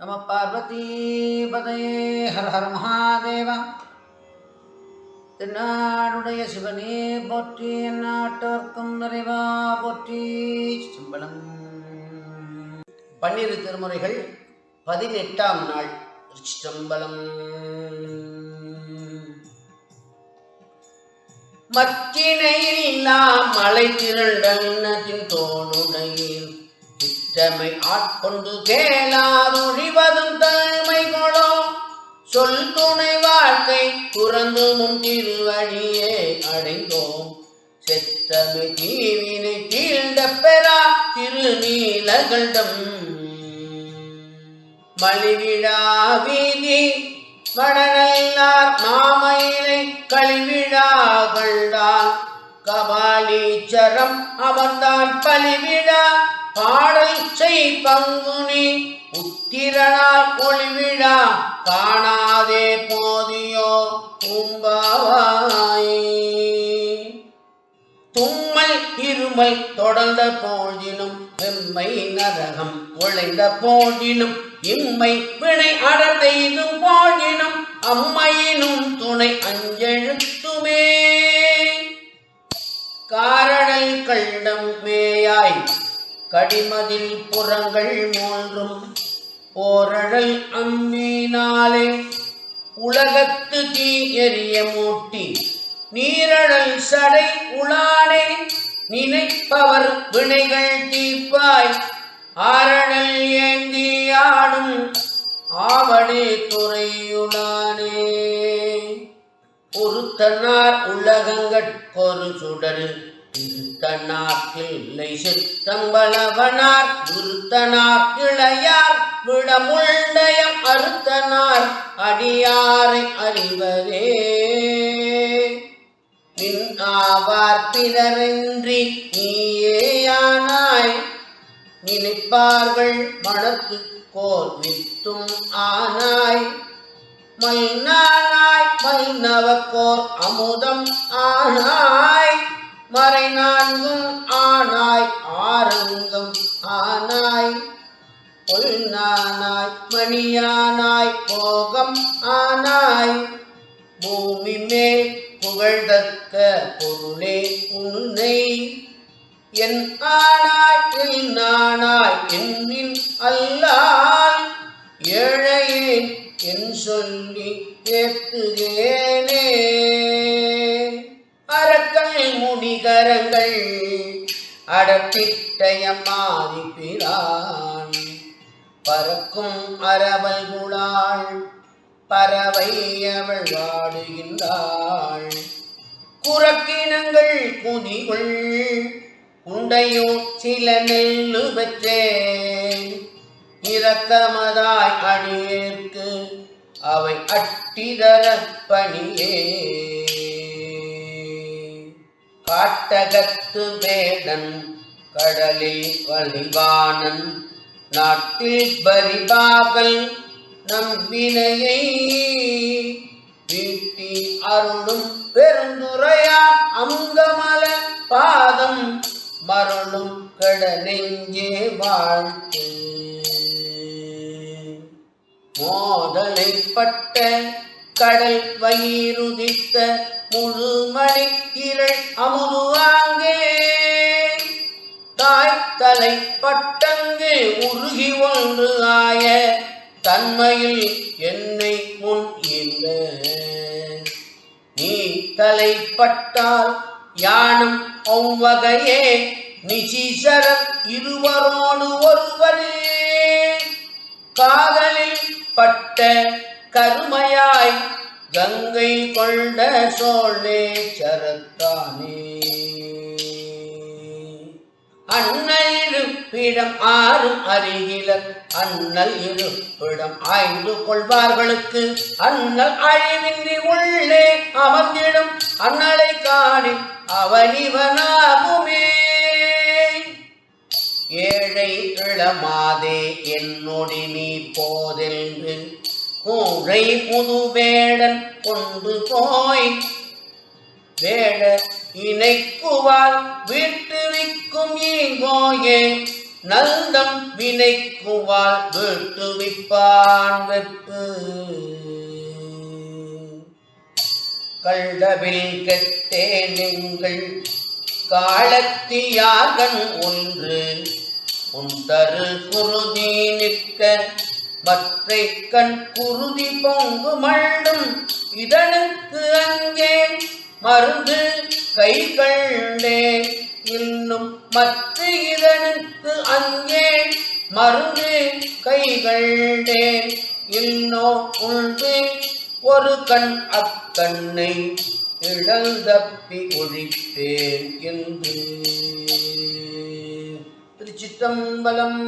நம பார்வதி ஹர ஹர மகாதேவா. தென்னாடுடைய சிவனே போற்றி நாட்டோர்க்கும் நிறைவா போற்றி. சிம்பளம். பன்னிரு திருமுறைகள் பதினெட்டாம் நாள் சிற்றம்பலம் மச்சினையில்லா மலை திரண்டன்னத்தின் தோணுடையில் இஷ்டமை ஆட்கொண்டு கேளாதொழிவதும் தன்மை கொடோ சொல் துணை வாழ்க்கை துறந்து முன் திருவழியே அடைந்தோம். செத்தமை தீவினை தீண்ட பெறா திருநீலகண்டம். மலிவிழா வீதி வடநல்லார் மாமயிலை கழிவிழா கண்டான். கபாலீச்சரம் அமர்ந்தான் பலிவிழா பாடல் செய் பங்குனி உத்திரனால் ஒளிவிழா காணாதே போதியோ பூம்பாவாய் தும்மல் இருமல் தொடர்ந்த போதிலும் வெம்மை நரகம் உழைந்த போதிலும் இம்மை வினை அடர்ந்தெய்தும் போதிலும் அம்மையினும் துணை அஞ்செழுத்துமே. காரணல் கண்டம் மே கடிமதில் புறங்கள் மூன்றும் ஓரழல் அம்மீனாலே உலகத்து தீ எரிய மூட்டி நீரழல் சடை உளானே நினைப்பவர் வினைகள் தீப்பாய் ஆரணல் ஏந்தி ஆடும் ஆவடே துறையுளானே பொறுத்தனார் உலகங்கட்கொரு சுடரில் திருத்தனார் கிள்ளை சித்தம்பளவனார் துருத்தனார் இளையார் விடமுண்டயம் அறுத்தனார் அடியாரை அறிவரே நின் ஆவார் பிறரின்றி நீயேயானாய் நினைப்பார்கள் மனத்து கோர் வித்தும் ஆனாய். மைனானாய் மைனவக்கோர் அமுதம் ஆனாய். மறை நான்கும் ஆனாய் ஆரங்கம் ஆனாய். பொன்னானாய் மணியானாய் போகம் ஆனாய். பூமி மேல் புகழ்தக்க பொருளே உன்னை. என் ஆனாய் அரக்கல் முடிகரங்கள் அடப்பிட்டயமாதி பிரான். பறக்கும் அரவல் குழாள் பறவை அவள் வாடுகின்றாள். குரக்கினங்கள் குதிகள் உண்டையோ சில நெல்லு பெற்றேன் இரக்கமதாய் அடியேற்கு அவை அட்டிதர பணியே. காட்டகத்து வேடன் கடலில் வலிவானன் நாட்டில் பரிபாகல் நம்பினையை வீட்டி அருளும் பெருந்துரையா அங்கமல பாதம் மருளும் கடனெஞ்சே வாழ்த்து. மோதலைப்பட்ட கடல் வயிறுதித்த முழு மணி முழுமணி அமுது அமுதுவாங்கே தாய் தலை பட்டங்கு உருகி ஒன்று ஆய தன்மையில் என்னை முன் இல்ல. நீ தலைப்பட்டால் யானும் ஒவ்வகையே நிசீசரன் இருவரோடு ஒருவரே. காதலில் பட்ட கருமையாய் கங்கை கொண்ட சோழே சரத்தானே. அண்ணல் இருப்பிடம் ஆறும் அருகிலர் அண்ணல் இருப்பிடம் ஆய்ந்து கொள்வார்களுக்கு அண்ணல் அழிவின்றி உள்ளே அமர்ந்திடும் அண்ணலை காணி அவனிவனாகுமே ஏழை இளமாதே என்னொடி நீ போதென்று கூழை புது வேடன் கொண்டு போய் வேட இணைக்குவால் வீட்டுவிக்கும் ஈங்கோயே நல்தம் வினைக்குவால் வீட்டுவிப்பான் வெப்பு கள்ளவில் கெட்டே நீங்கள் காலத்தியாகன் ஒன்று உன் தரு குருதி நிற்க மற்றை கண் குருதி பொங்கு மண்டும் இதனுக்கு அங்கே மருந்து கை கண்டே. இன்னும் மற்ற இதனுக்கு அங்கே மருந்து கை கண்டே. இன்னோ உண்டு ஒரு கண் அக்கண்ணை இடல் தப்பி ஒழிப்பேன் என்று. திருச்சித்தம்பலம்